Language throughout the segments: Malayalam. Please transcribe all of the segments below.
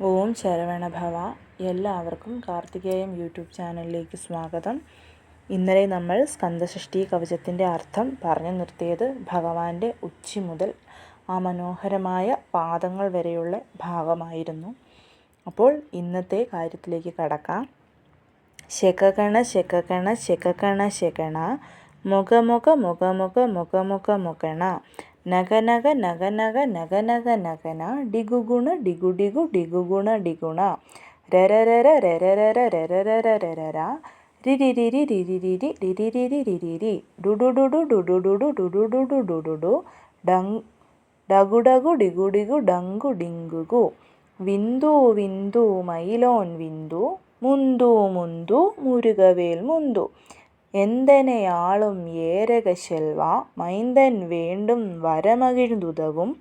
ഓം ശരവണഭവ എല്ലാവർക്കും കാർത്തികേയം യൂട്യൂബ് ചാനലിലേക്ക് സ്വാഗതം. ഇന്നലെ നമ്മൾ സ്കന്ദഷഷ്ടി കവചത്തിന്റെ അർത്ഥം പറഞ്ഞു നിർത്തിയത് ഭഗവാന്റെ ഉച്ചി മുതൽ ആ മനോഹരമായ പാദങ്ങൾ വരെയുള്ള ഭാഗമായിരുന്നു. അപ്പോൾ ഇന്നത്തെ കാര്യത്തിലേക്ക് കടക്കാം. ശകകണ ശകകണ ശകകണ ശകണ. മുഖമുഖ മുഖമുഖ മുഖമുഖ മുഖണ. ನಗನಗ ನಗನಗ ನಗನಗ ನಗನ ಡಿಗುಗುಣ ಡಿಗುಡಿಗು ಡಿಗುಗುಣ ಡಿಗುಣ ರರರರ ರೆರರರ ರೆರರರ ರಿರಿರಿರಿ ರಿರಿರಿರಿ ರಿರಿರಿರಿ ರಿರಿರಿ ಡುಡುಡುಡು ಡುಡುಡುಡು ಡುಡುಡುಡು ಡುಡುಡು ಡಂಗ್ ಡಗುಡಗು ಡಿಗುಡಿಗು ಡಂಗು ಡಿಂಗುಗು விந்து விந்து மயிலோன் விந்து முந்து முந்து முருகவேல் முந்து எந்தனை ஆளும் ஏரக செல்வா? மைந்தன் வேண்டும் வரமகிழ்ந்துதவும்.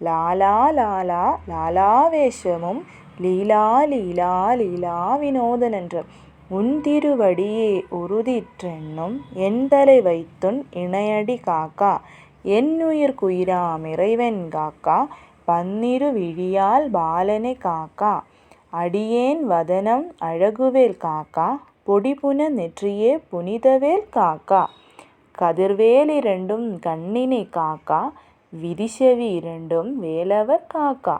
லாலா லாலா லாலாவேஷமும் லீலா லீலா லீலா வினோதனென்று. உன் திருவடியே உறுதிற்றென்னும் என் தலை வைத்துன் இணையடி காக்கா. என்னுயிர் குயிராம் இறைவன் காக்கா. பன்னிரு விழியால் பாலனை காக்கா. அடியேன் வதனம் அழகுவேல் காக்கா. பொடிபுன நெற்றியே புனிதவேல் காக்கா கதிர்வேலிரண்டும் கண்ணினை காக்கா விதிசெவி இரண்டும் வேலவர் காக்கா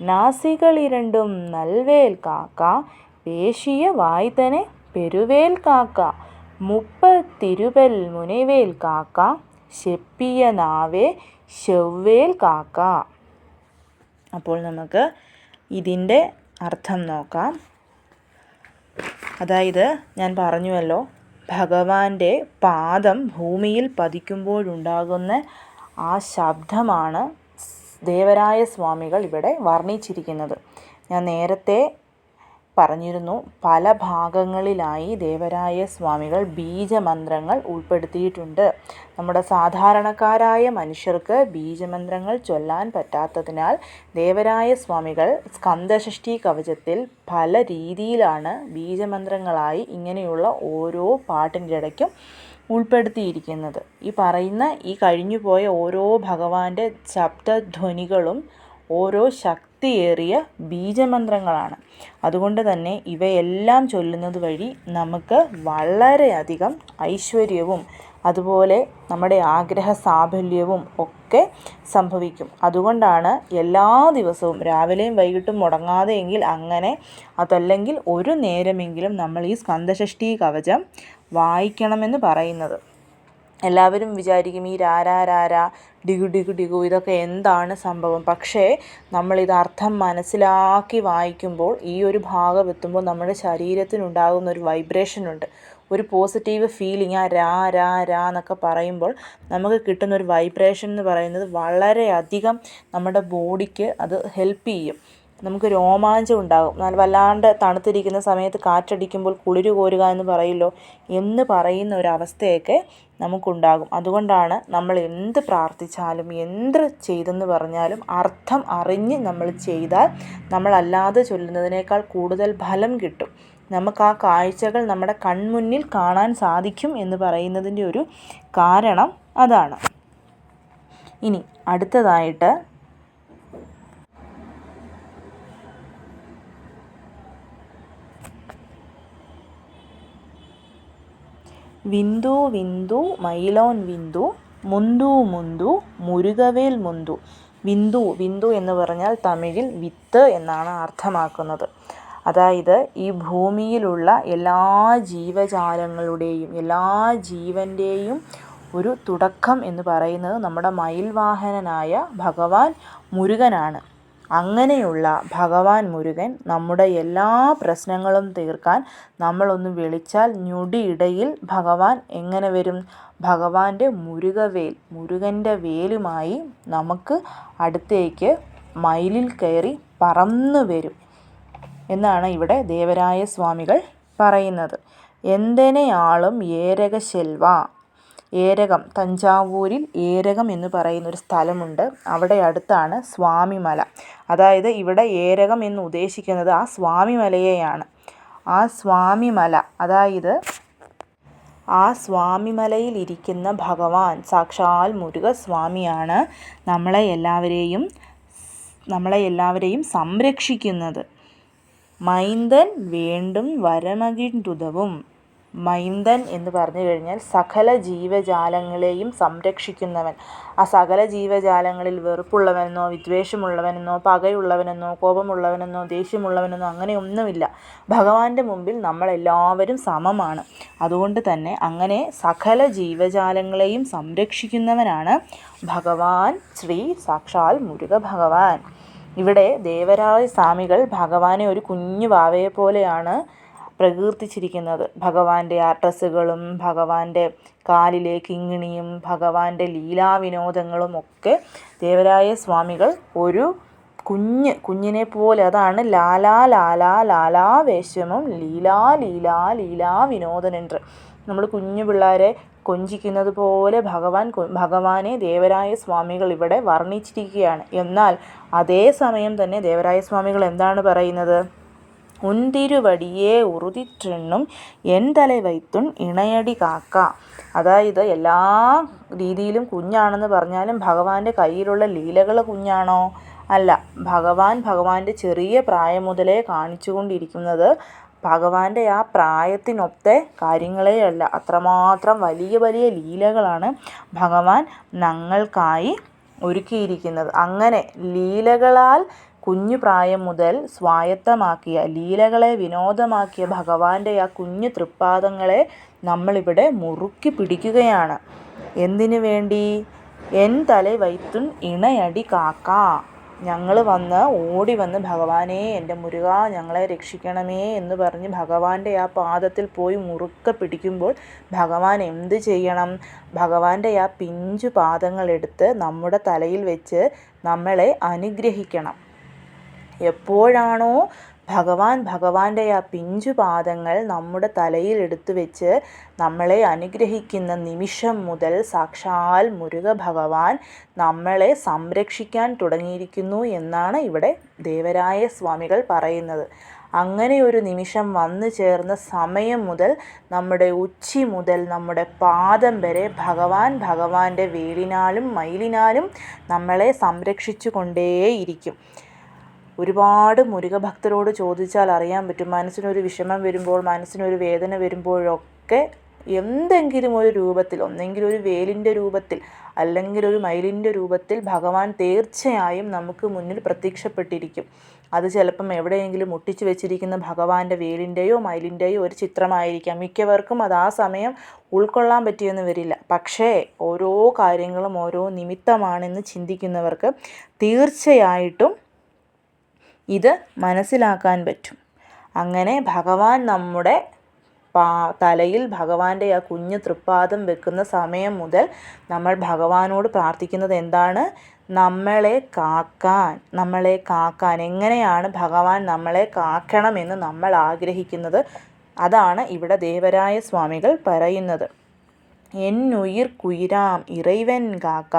நாசிகளிரண்டும் நல்வேல் காக்கா பேசிய வாய்தனை பெருவேல் കാക്ക മുപ്പത്തിരുപൽ മുനിവേൽ കാക്ക ശെപ്പിയ നാവേ ശെവ്വേൽ കാക്ക അപ്പോൾ നമുക്ക് ഇതിൻ്റെ അർത്ഥം നോക്കാം അതായത് ഞാൻ പറഞ്ഞുവല്ലോ ഭഗവാന്റെ പാദം ഭൂമിയിൽ പതിക്കുമ്പോഴുണ്ടാകുന്ന ആ ശബ്ദമാണ് ദേവരായ സ്വാമികൾ ഇവിടെ വർണിച്ചിരിക്കുന്നത്. ഞാൻ നേരത്തെ പറഞ്ഞിരുന്നു. പല ഭാഗങ്ങളിലായി ദേവരായ സ്വാമികൾ ബീജമന്ത്രങ്ങൾ ഉൾപ്പെടുത്തിയിട്ടുണ്ട്. നമ്മുടെ സാധാരണക്കാരായ മനുഷ്യർക്ക് ബീജമന്ത്രങ്ങൾ ചൊല്ലാൻ പറ്റാത്തതിനാൽ ദേവരായ സ്വാമികൾ സ്കന്ദഷഷ്ടി കവചത്തിൽ പല രീതിയിലാണ് ബീജമന്ത്രങ്ങളായി ഇങ്ങനെയുള്ള ഓരോ പാട്ടിന്റെ ഇടയ്ക്കും ഉൾപ്പെടുത്തിയിരിക്കുന്നത്. ഈ പറയുന്ന ഈ കഴിഞ്ഞുപോയ ഓരോ ഭഗവാന്റെ ശബ്ദധ്വനികളും ഓരോ ശക്തിയേറിയ ബീജമന്ത്രങ്ങളാണ്. അതുകൊണ്ട് തന്നെ ഇവയെല്ലാം ചൊല്ലുന്നത് വഴി നമുക്ക് വളരെയധികം ഐശ്വര്യവും അതുപോലെ നമ്മുടെ ആഗ്രഹ സാഫല്യവും ഒക്കെ സംഭവിക്കും. അതുകൊണ്ടാണ് എല്ലാ ദിവസവും രാവിലെയും വൈകിട്ടും മുടങ്ങാതെയെങ്കിൽ അങ്ങനെ അതല്ലെങ്കിൽ ഒരു നേരമെങ്കിലും നമ്മൾ ഈ സ്കന്ധഷഷ്ടി കവചം വായിക്കണമെന്ന് പറയുന്നത്. എല്ലാവരും വിചാരിക്കും ഈ രാരാ രാരാ ഡിഗു ഡിഗു ഡിഗു ഇതൊക്കെ എന്താണ് സംഭവം? പക്ഷേ നമ്മളിത് അർത്ഥം മനസ്സിലാക്കി വായിക്കുമ്പോൾ ഈ ഒരു ഭാഗം എത്തുമ്പോൾ നമ്മുടെ ശരീരത്തിനുണ്ടാകുന്ന ഒരു വൈബ്രേഷൻ ഉണ്ട്. ഒരു പോസിറ്റീവ് ഫീലിംഗ് ആ രാ രാ രാ എന്നൊക്കെ പറയുമ്പോൾ നമുക്ക് കിട്ടുന്ന ഒരു വൈബ്രേഷൻ എന്ന് പറയുന്നത് വളരെയധികം നമ്മുടെ ബോഡിക്ക് അത് ഹെൽപ്പ് ചെയ്യും. നമുക്ക് രോമാഞ്ചം ഉണ്ടാകും. എന്നാൽ വല്ലാണ്ട് തണുത്തിരിക്കുന്ന സമയത്ത് കാറ്റടിക്കുമ്പോൾ കുളിര് കോരുക എന്ന് പറയില്ലോ എന്ന് പറയുന്ന ഒരവസ്ഥയൊക്കെ നമുക്കുണ്ടാകും. അതുകൊണ്ടാണ് നമ്മൾ എന്ത് പ്രാർത്ഥിച്ചാലും എന്ത് ചെയ്തെന്ന് പറഞ്ഞാലും അർത്ഥം അറിഞ്ഞ് നമ്മൾ ചെയ്താൽ നമ്മളല്ലാതെ ചൊല്ലുന്നതിനേക്കാൾ കൂടുതൽ ഫലം കിട്ടും. നമുക്ക് ആ കാഴ്ചകൾ നമ്മുടെ കൺമുന്നിൽ കാണാൻ സാധിക്കും എന്ന് പറയുന്നതിന്റെ ഒരു കാരണം അതാണ്. ഇനി അടുത്തതായിട്ട് വിന്ദു വിന്ദു മയിലോൻ വിന്ദു മുന്തു മുന്തു മുരുകവേൽ മുന്തു വിന്ദു വിന്ദു എന്ന് പറഞ്ഞാൽ തമിഴിൽ വിത്ത് എന്നാണ് അർത്ഥമാക്കുന്നത്. അതായത് ഈ ഭൂമിയിലുള്ള എല്ലാ ജീവജാലങ്ങളുടെയും എല്ലാ ജീവന്റെയും ഒരു തുടക്കം എന്ന് പറയുന്നത് നമ്മുടെ മയിൽവാഹനനായ ഭഗവാൻ മുരുകനാണ്. അങ്ങനെയുള്ള ഭഗവാൻ മുരുകൻ നമ്മുടെ എല്ലാ പ്രശ്നങ്ങളും തീർക്കാൻ നമ്മളൊന്ന് വിളിച്ചാൽ ഞൊടിയിടയിൽ ഭഗവാൻ എങ്ങനെ വരും? ഭഗവാന്റെ മുരുകവേൽ മുരുകന്റെ വേലുമായി നമുക്ക് അടുത്തേക്ക് മയിലിൽ കയറി പറന്നു വരും എന്നാണ് ഇവിടെ ദേവരായ സ്വാമികൾ പറയുന്നത്. എന്തിനെയാളും ഏരക ശെൽവ ഏരകം തഞ്ചാവൂരിൽ ഏരകം എന്ന് പറയുന്ന ഒരു സ്ഥലമുണ്ട്. അവിടെ അടുത്താണ് സ്വാമിമല. അതായത് ഇവിടെ ഏരകം എന്ന് ഉദ്ദേശിക്കുന്നത് ആ സ്വാമിമലയെയാണ്. ആ സ്വാമിമല അതായത് ആ സ്വാമിമലയിൽ ഇരിക്കുന്ന ഭഗവാൻ സാക്ഷാൽ മുരുകസ്വാമിയാണ് നമ്മളെ എല്ലാവരെയും നമ്മളെ എല്ലാവരെയും സംരക്ഷിക്കുന്നത്. മൈന്ദൻ വേണ്ടും വരമകിണ്ടുതവും മൈന്ദൻ എന്ന് പറഞ്ഞു കഴിഞ്ഞാൽ സകല ജീവജാലങ്ങളെയും സംരക്ഷിക്കുന്നവൻ. ആ സകല ജീവജാലങ്ങളിൽ വെറുപ്പുള്ളവനെന്നോ വിദ്വേഷമുള്ളവനെന്നോ പകയുള്ളവനെന്നോ കോപമുള്ളവനെന്നോ ദേഷ്യമുള്ളവനെന്നോ അങ്ങനെയൊന്നുമില്ല. ഭഗവാന്റെ മുമ്പിൽ നമ്മളെല്ലാവരും സമമാണ്. അതുകൊണ്ട് തന്നെ അങ്ങനെ സകല ജീവജാലങ്ങളെയും സംരക്ഷിക്കുന്നവനാണ് ഭഗവാൻ ശ്രീ സാക്ഷാൽ മുരുക ഭഗവാൻ ഇവിടെ ദേവരായ സ്വാമികൾ ഭഗവാനെ ഒരു കുഞ്ഞു വാവയെ പോലെയാണ് പ്രകീർത്തിച്ചിരിക്കുന്നത്. ഭഗവാന്റെ ആ ഡ്രസ്സുകളും ഭഗവാന്റെ കാലിലെ കിങ്ങിണിയും ഭഗവാന്റെ ലീലാവിനോദങ്ങളും ഒക്കെ ദേവരായ സ്വാമികൾ ഒരു കുഞ്ഞ് കുഞ്ഞിനെ പോലെ അതാണ് ലാലാ ലാലാ ലാലാ ലാലാവേശമും ലീലാ ലീലാ ലീലാ വിനോദനെன்று നമ്മൾ കുഞ്ഞു പിള്ളേരെ കൊഞ്ചിക്കുന്നത് പോലെ ഭഗവാൻ ഭഗവാനെ ദേവരായ സ്വാമികൾ ഇവിടെ വർണിച്ചിരിക്കുകയാണ്. എന്നാൽ അതേ സമയം തന്നെ ദേവരായ സ്വാമികൾ എന്താണ് പറയുന്നത്? ഉന്തിരുവടിയെ ഉറുതിറ്റെണ്ണും എൻ തല വൈത്തുൺ ഇണയടി കാക്ക. അതായത് എല്ലാ രീതിയിലും കുഞ്ഞാണെന്ന് പറഞ്ഞാലും ഭഗവാന്റെ കയ്യിലുള്ള ലീലകൾ കുഞ്ഞാണോ? അല്ല ഭഗവാൻ ഭഗവാന്റെ ചെറിയ പ്രായം മുതലേ കാണിച്ചുകൊണ്ടിരിക്കുന്നത് ഭഗവാന്റെ ആ പ്രായത്തിനൊത്തെ കാര്യങ്ങളേ അല്ല അത്രമാത്രം വലിയ വലിയ ലീലകളാണ് ഭഗവാൻ ഞങ്ങൾക്കായി ഒരുക്കിയിരിക്കുന്നത്. അങ്ങനെ ലീലകളാൽ കുഞ്ഞു പ്രായം മുതൽ സ്വായത്തമാക്കിയ ലീലകളെ വിനോദമാക്കിയ ഭഗവാന്റെ ആ കുഞ്ഞു തൃപ്പാദങ്ങളെ നമ്മളിവിടെ മുറുക്കി പിടിക്കുകയാണ്. എന്തിനു വേണ്ടി? എൻ തല വൈത്തുൻ ഇണയടി കാക്ക. ഞങ്ങൾ വന്ന് ഓടി വന്ന് ഭഗവാനെ എന്റെ മുരുക ഞങ്ങളെ രക്ഷിക്കണമേ എന്ന് പറഞ്ഞ് ഭഗവാന്റെ ആ പാദത്തിൽ പോയി മുറുക്ക പിടിക്കുമ്പോൾ ഭഗവാൻ എന്ത് ചെയ്യണം? ഭഗവാന്റെ ആ പിഞ്ചു പാദങ്ങളെടുത്ത് നമ്മുടെ തലയിൽ വെച്ച് നമ്മളെ അനുഗ്രഹിക്കണം. എപ്പോഴാണോ ഭഗവാൻ ഭഗവാന്റെ ആ പിഞ്ചു പാദങ്ങൾ നമ്മുടെ തലയിൽ എടുത്തു വെച്ച് നമ്മളെ അനുഗ്രഹിക്കുന്ന നിമിഷം മുതൽ സാക്ഷാൽ മുരുക ഭഗവാൻ നമ്മളെ സംരക്ഷിക്കാൻ തുടങ്ങിയിരിക്കുന്നു എന്നാണ് ഇവിടെ ദേവരായ സ്വാമികൾ പറയുന്നത്. അങ്ങനെ ഒരു നിമിഷം വന്നു ചേർന്ന സമയം മുതൽ നമ്മുടെ ഉച്ചി മുതൽ നമ്മുടെ പാദം വരെ ഭഗവാൻ ഭഗവാന്റെ വേലിനാലും മയിലിനാലും നമ്മളെ സംരക്ഷിച്ചു കൊണ്ടേയിരിക്കും. ഒരുപാട് മുരുക ഭക്തരോട് ചോദിച്ചാൽ അറിയാൻ പറ്റും. മനസ്സിനൊരു വിഷമം വരുമ്പോൾ മനസ്സിനൊരു വേദന വരുമ്പോഴൊക്കെ എന്തെങ്കിലും ഒരു രൂപത്തിൽ ഒന്നെങ്കിൽ ഒരു വേലിന്റെ രൂപത്തിൽ അല്ലെങ്കിൽ ഒരു മയിലിന്റെ രൂപത്തിൽ ഭഗവാൻ തീർച്ചയായും നമുക്ക് മുന്നിൽ പ്രത്യക്ഷപ്പെട്ടിരിക്കും. അത് ചിലപ്പം എവിടെയെങ്കിലും ഒട്ടിച്ചു വെച്ചിരിക്കുന്ന ഭഗവാന്റെ വേലിന്റെയോ മയിലിന്റെയോ ഒരു ചിത്രമായിരിക്കാം. മിക്കവർക്കും അത് ആ സമയം ഉൾക്കൊള്ളാൻ പറ്റിയെന്ന് വരില്ല. പക്ഷേ ഓരോ കാര്യങ്ങളും ഓരോ നിമിത്തമാണെന്ന് ചിന്തിക്കുന്നവർക്ക് തീർച്ചയായിട്ടും ഇത് മനസ്സിലാക്കാൻ പറ്റും. അങ്ങനെ ഭഗവാൻ നമ്മുടെ പാ തലയിൽ ഭഗവാന്റെ ആ കുഞ്ഞു തൃപ്പാദം വെക്കുന്ന സമയം മുതൽ നമ്മൾ ഭഗവാനോട് പ്രാർത്ഥിക്കുന്നത് എന്താണ്? നമ്മളെ കാക്കാൻ നമ്മളെ കാക്കാൻ. എങ്ങനെയാണ് ഭഗവാൻ നമ്മളെ കാക്കണമെന്ന് നമ്മൾ ആഗ്രഹിക്കുന്നത്? അതാണ് ഇവിടെ ദേവരായ സ്വാമികൾ പറയുന്നത്. എന്നുയിർ കുയിരാം ഇറൈവൻ കാക്ക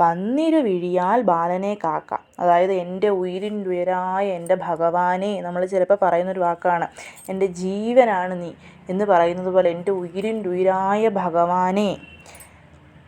പന്നിരുവിഴിയാൽ ബാലനെ കാക്ക. അതായത് എന്റെ ഉയരായ എന്റെ ഭഗവാനെ നമ്മൾ ചിലപ്പോൾ പറയുന്നൊരു വാക്കാണ്. എന്റെ ജീവനാണ് നീ എന്ന് പറയുന്നത് പോലെ എന്റെ ഉയരായ ഭഗവാനെ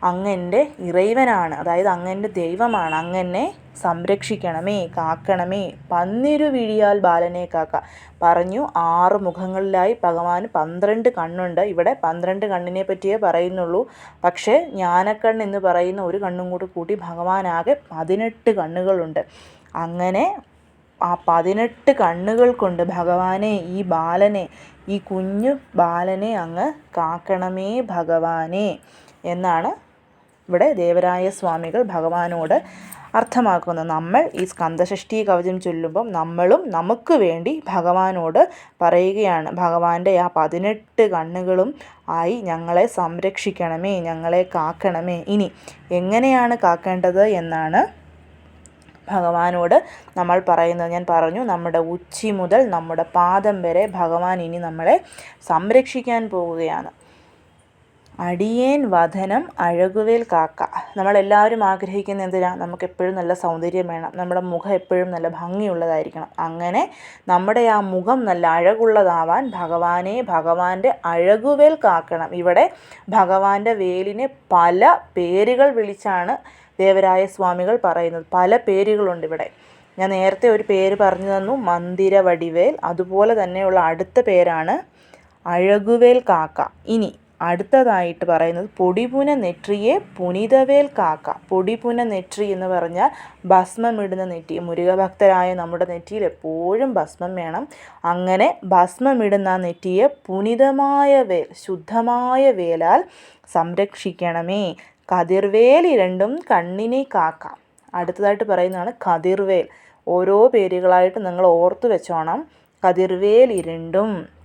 അങ്ങന്റെ ഇറൈവനാണ്. അതായത് അങ്ങന്റെ ദൈവമാണ്. അങ്ങനെ സംരക്ഷിക്കണമേ കാക്കണമേ. പന്നിരു വിഴിയാൽ ബാലനെ കാക്ക. പറഞ്ഞു ആറ് മുഖങ്ങളിലായി ഭഗവാന് പന്ത്രണ്ട് കണ്ണുണ്ട്. ഇവിടെ പന്ത്രണ്ട് കണ്ണിനെ പറ്റിയേ പറയുന്നുള്ളൂ. പക്ഷേ ജ്ഞാനക്കണ്ണ് എന്ന് പറയുന്ന ഒരു കണ്ണും കൂടി കൂട്ടി ഭഗവാനാകെ പതിനെട്ട് കണ്ണുകളുണ്ട്. അങ്ങനെ ആ പതിനെട്ട് കണ്ണുകൾ കൊണ്ട് ഭഗവാനെ ഈ ബാലനെ ഈ കുഞ്ഞു ബാലനെ അങ്ങ് കാക്കണമേ ഭഗവാനെ എന്നാണ് ഇവിടെ ദേവരായ സ്വാമികൾ ഭഗവാനോട് അർത്ഥമാക്കുന്നത് നമ്മൾ ഈ സ്കന്ധഷഷ്ടി കവചം ചൊല്ലുമ്പം നമ്മളും നമുക്ക് വേണ്ടി ഭഗവാനോട് പറയുകയാണ്. ഭഗവാന്റെ ആ പതിനെട്ട് കണ്ണുകളും ആയി ഞങ്ങളെ സംരക്ഷിക്കണമേ ഞങ്ങളെ കാക്കണമേ. ഇനി എങ്ങനെയാണ് കാക്കേണ്ടത് എന്നാണ് ഭഗവാനോട് നമ്മൾ പറയുന്നത്. ഞാൻ പറഞ്ഞു നമ്മുടെ ഉച്ചി മുതൽ നമ്മുടെ പാദം വരെ ഭഗവാൻ ഇനി നമ്മളെ സംരക്ഷിക്കാൻ പോവുകയാണ്. അടിയേൻ വധനം അഴകുവേൽ കാക്ക. നമ്മളെല്ലാവരും ആഗ്രഹിക്കുന്ന എന്തിനാ? നമുക്ക് എപ്പോഴും നല്ല സൗന്ദര്യം വേണം. നമ്മുടെ മുഖം എപ്പോഴും നല്ല ഭംഗിയുള്ളതായിരിക്കണം. അങ്ങനെ നമ്മുടെ ആ മുഖം നല്ല അഴകുള്ളതാവാൻ ഭഗവാനെ ഭഗവാന്റെ അഴകുവേൽ കാക്കണം. ഇവിടെ ഭഗവാന്റെ വേലിനെ പല പേരുകൾ വിളിച്ചാണ് ദേവരായ സ്വാമികൾ പറയുന്നത്. പല പേരുകളുണ്ട് ഇവിടെ. ഞാൻ നേരത്തെ ഒരു പേര് പറഞ്ഞു തന്നു. മന്ദിര വടിവേൽ. അതുപോലെ തന്നെയുള്ള അടുത്ത പേരാണ് അഴകുവേൽ കാക്ക. ഇനി അടുത്തതായിട്ട് പറയുന്നത് പൊടിപുന നെറ്റിയെ പുനിതവേൽ കാക്ക പൊടിപുന നെറ്റി എന്ന് പറഞ്ഞാൽ ഭസ്മമിടുന്ന നെറ്റി. മുരുകഭക്തരായ നമ്മുടെ നെറ്റിയിൽ എപ്പോഴും ഭസ്മം വേണം. അങ്ങനെ ഭസ്മമിടുന്ന നെറ്റിയെ പുനിതമായ വേൽ ശുദ്ധമായ വേലാൽ സംരക്ഷിക്കണമേ. കതിർവേൽ ഇരണ്ടും കണ്ണിനെ കാക്ക. അടുത്തതായിട്ട് പറയുന്നതാണ് കതിർവേൽ. ഓരോ പേരുകളായിട്ട് നിങ്ങൾ ഓർത്തു വെച്ചോണം. കതിർവേൽ ഇരണ്ടും.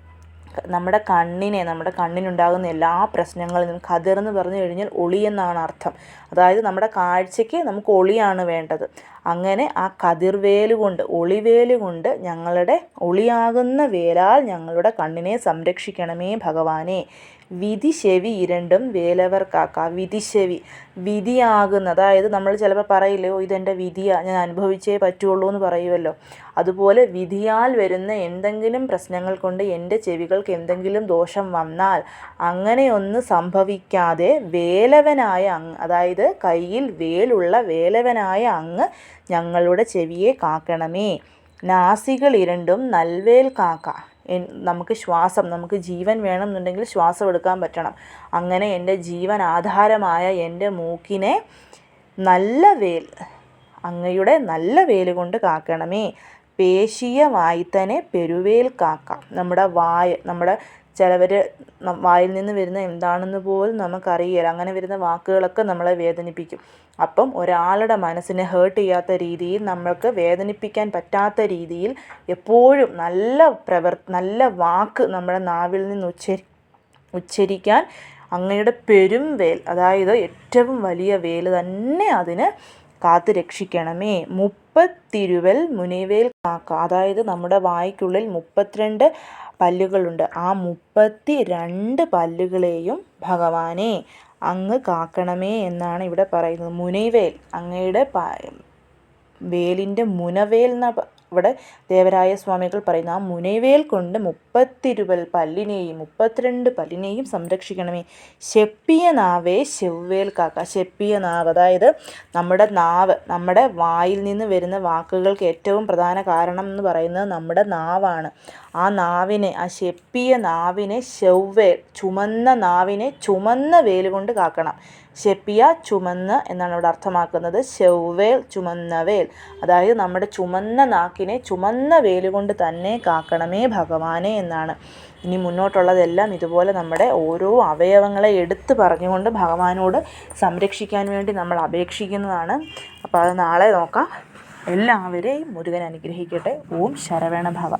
നമ്മുടെ കണ്ണിനെ നമ്മുടെ കണ്ണിനുണ്ടാകുന്ന എല്ലാ പ്രശ്നങ്ങളിൽ നിന്നും കതിർ എന്ന് പറഞ്ഞു കഴിഞ്ഞാൽ ഒളി എന്നാണ് അർത്ഥം. അതായത് നമ്മുടെ കാഴ്ചയ്ക്ക് നമുക്ക് ഒളിയാണ് വേണ്ടത്. അങ്ങനെ ആ കതിർവേൽ കൊണ്ട് ഒളിവേൽ കൊണ്ട് ഞങ്ങളുടെ ഒളിയാകുന്ന വേലാൽ ഞങ്ങളുടെ കണ്ണിനെ സംരക്ഷിക്കണമേ ഭഗവാനെ. വിധി ചെവി ഇരണ്ടും വേലവർക്കാക്ക വിധി ചെവി വിധിയാകുന്ന അതായത് നമ്മൾ ചിലപ്പോൾ പറയില്ലേ ഓ ഇതെന്റെ വിധിയാണ് ഞാൻ അനുഭവിച്ചേ പറ്റുള്ളൂ എന്ന് പറയുമല്ലോ അതുപോലെ വിധിയാൽ വരുന്ന എന്തെങ്കിലും പ്രശ്നങ്ങൾ കൊണ്ട് എന്റെ ചെവികൾക്ക് എന്തെങ്കിലും ദോഷം വന്നാൽ അങ്ങനെയൊന്ന് സംഭവിക്കാതെ വേലവനായ അങ്ങ് അതായത് കയ്യിൽ വേലുള്ള വേലവനായ അങ്ങ് ഞങ്ങളുടെ ചെവിയെ കാക്കണമേ. നാസികൾ ഇരണ്ടും നൽവേൽ കാക്ക. നമുക്ക് ശ്വാസം നമുക്ക് ജീവൻ വേണമെന്നുണ്ടെങ്കിൽ ശ്വാസം എടുക്കാൻ പറ്റണം. അങ്ങനെ എന്റെ ജീവൻ ആധാരമായ എന്റെ മൂക്കിനെ നല്ല വേൽ അങ്ങയുടെ നല്ല വേൽ കൊണ്ട് കാക്കണമേ. പേശിയ വായ്ത്തനെ പെരുവേൽ കാക്ക. നമ്മുടെ വായ നമ്മുടെ ചിലവർ വായിൽ നിന്ന് വരുന്ന എന്താണെന്ന് പോലും നമുക്കറിയില്ല. അങ്ങനെ വരുന്ന വാക്കുകളൊക്കെ നമ്മളെ വേദനിപ്പിക്കും. അപ്പം ഒരാളുടെ മനസ്സിനെ ഹേർട്ട് ചെയ്യാത്ത രീതിയിൽ നമ്മൾക്ക് വേദനിപ്പിക്കാൻ പറ്റാത്ത രീതിയിൽ എപ്പോഴും നല്ല പ്രവർ നല്ല വാക്ക് നമ്മുടെ നാവിൽ നിന്ന് ഉച്ചരി ഉച്ചരിക്കാൻ അങ്ങയുടെ പെരും വേൽ അതായത് ഏറ്റവും വലിയ വേൽ തന്നെ അതിന് കാത്തു രക്ഷിക്കണമേ. മുപ്പത്തിരുവൽ മുനിവേൽ കാക്ക. അതായത് നമ്മുടെ വായ്ക്കുള്ളിൽ മുപ്പത്തിരണ്ട് പല്ലുകളുണ്ട്. ആ മുപ്പത്തി രണ്ട് പല്ലുകളെയും ഭഗവാനെ അങ്ങ് കാക്കണമേ എന്നാണ് ഇവിടെ പറയുന്നത്. മുനിവേൽ അങ്ങയുടെ വേലിന്റെ മുനവേൽ എന്ന ഇവിടെ ദേവരായ സ്വാമികൾ പറയുന്ന ആ മുനവേൽ കൊണ്ട് മുപ്പത്തിരുവൽ പല്ലിനെയും മുപ്പത്തിരണ്ട് പല്ലിനെയും സംരക്ഷിക്കണമേ. ശെപ്പിയ നാവേ ചെവ്വേൽ കാക്ക. ശെപ്പിയ നാവ് അതായത് നമ്മുടെ നാവ് നമ്മുടെ വായിൽ നിന്ന് വരുന്ന വാക്കുകൾക്ക് ഏറ്റവും പ്രധാന കാരണം എന്ന് പറയുന്നത് നമ്മുടെ നാവാണ്. ആ നാവിനെ ആ ശെപ്പിയ നാവിനെ ചെവ്വേൽ ചുമന്ന നാവിനെ ചുമന്ന വേൽ കൊണ്ട് കാക്കണം. ശെപ്പിയ ചുമന്ന് എന്നാണ് ഇവിടെ അർത്ഥമാക്കുന്നത്. ചെവ്വേൽ ചുമന്ന വേൽ. അതായത് നമ്മുടെ ചുമന്ന നാക്കിനെ ചുമന്ന വേലുകൊണ്ട് തന്നെ കാക്കണമേ ഭഗവാനെ എന്നാണ്. ഇനി മുന്നോട്ടുള്ളതെല്ലാം ഇതുപോലെ നമ്മുടെ ഓരോ അവയവങ്ങളെ എടുത്തു പറഞ്ഞുകൊണ്ട് ഭഗവാനോട് സംരക്ഷിക്കാൻ വേണ്ടി നമ്മൾ അപേക്ഷിക്കുന്നതാണ്. അപ്പോൾ അത് നാളെ നോക്കാം. എല്ലാവരെയും മുരുകൻ അനുഗ്രഹിക്കട്ടെ. ഓം ശരവണ ഭവ.